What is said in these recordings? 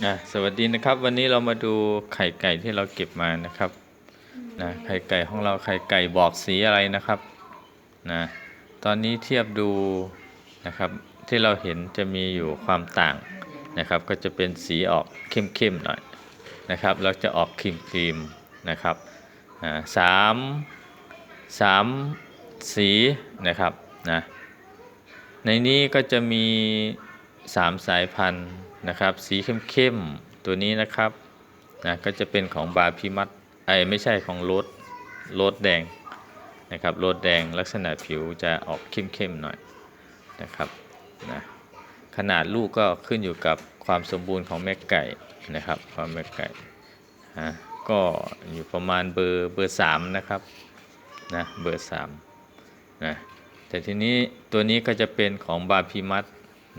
นะสวัสดีนะครับ วันนี้เรามาดูไข่ไก่ที่เราเก็บมานะครับนะไข่ไก่ของเราไข่ไก่บอกสีอะไรนะครับนะตอนนี้เทียบดูนะครับที่เราเห็นจะมีอยู่ความต่างนะครับ ก็จะเป็นสีออกเข้มๆหน่อยนะครับแล้วจะออกครีมๆนะครับอ่าสามสามสีนะครับนะในนี้ก็จะมี 3 สายพันธุ์ นะครับ สีเข้มๆตัวนี้นะครับนะก็จะเป็นของบาพิมัตไอไม่ใช่ของโรสโรสแดงนะครับโรสแดงลักษณะผิวจะออกเข้มๆหน่อยนะครับนะขนาดลูกก็ขึ้นอยู่กับความสมบูรณ์ของแม่ไก่นะครับความแม่ไก่ฮะก็อยู่ประมาณเบอร์เบอร์สามนะครับนะเบอร์สามนะแต่ทีนี้ตัวนี้ก็จะเป็นของบาพิมัต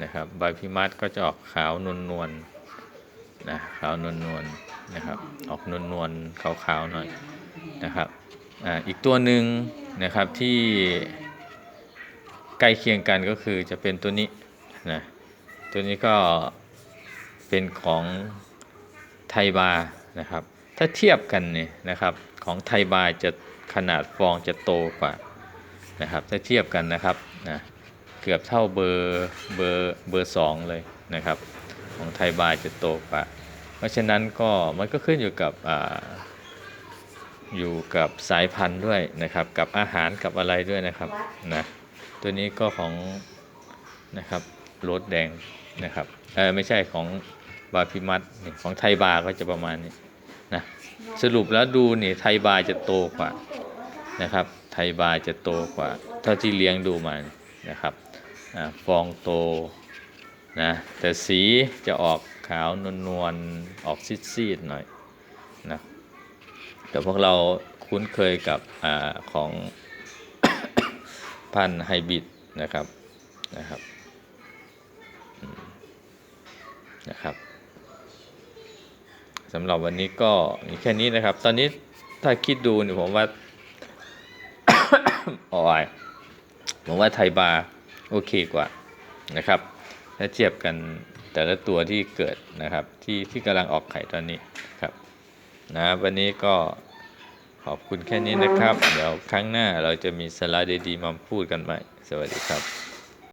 นะครับใบพิมัสก็จะออกขาวนวลนวลๆนะขาวนวลนวลๆนะครับ ออกนวลนวลๆขาวๆหน่อยนะครับอ่าอีกตัวหนึ่งนะครับที่ใกล้เคียงกันก็คือจะเป็นตัวนี้นะตัวนี้ก็เป็นของไทยบานะครับ ถ้าเทียบกันเนี่ยนะครับของไทยบาจะขนาดฟองจะโตกว่านะครับ ถ้าเทียบกันนะครับนะ เกือบเท่าเบอร์เบอร์เบอร์สองเลยนะครับ ของไทยบายจะโตกว่า เพราะฉะนั้นก็มันก็ขึ้นอยู่กับออยู่กับสายพันธุ์ด้วยนะครับ กับอาหารกับอะไรด้วยนะครับนะตัวนี้ก็ของนะครับโรสแดงนะครับเออไม่ใช่ของบาพิมัตของไทยบาก็จะประมาณนี้นะสรุปแล้วดูนี่ไทยบาจะโตกว่านะครับ ไทยบาจะโตกว่า เท่าที่เลี้ยงดูมานะครับ ฟองโตนะแต่สีจะออกขาวนวลนวลๆออกซีดๆหน่อยนะแต่พวกเราคุ้นเคยกับอของพันธุ์ไฮบริดนะครับนะครับนะครับสำหรับวันนี้ก็มีแค่นี้นะครับ ตอนนี้ถ้าคิดดูเนี่ยผมว่าโอ้ยผมว่าไทยบาร์ โอเคกว่านะครับ ถ้าเทียบกันแต่ละตัวที่เกิดนะครับที่ที่กำลังออกไข่ตอนนี้ครับนะวันนี้ก็ขอบคุณแค่นี้นะครับ เดี๋ยวครั้งหน้าเราจะมีสาระดีๆมาพูดกันใหม่ สวัสดีครับ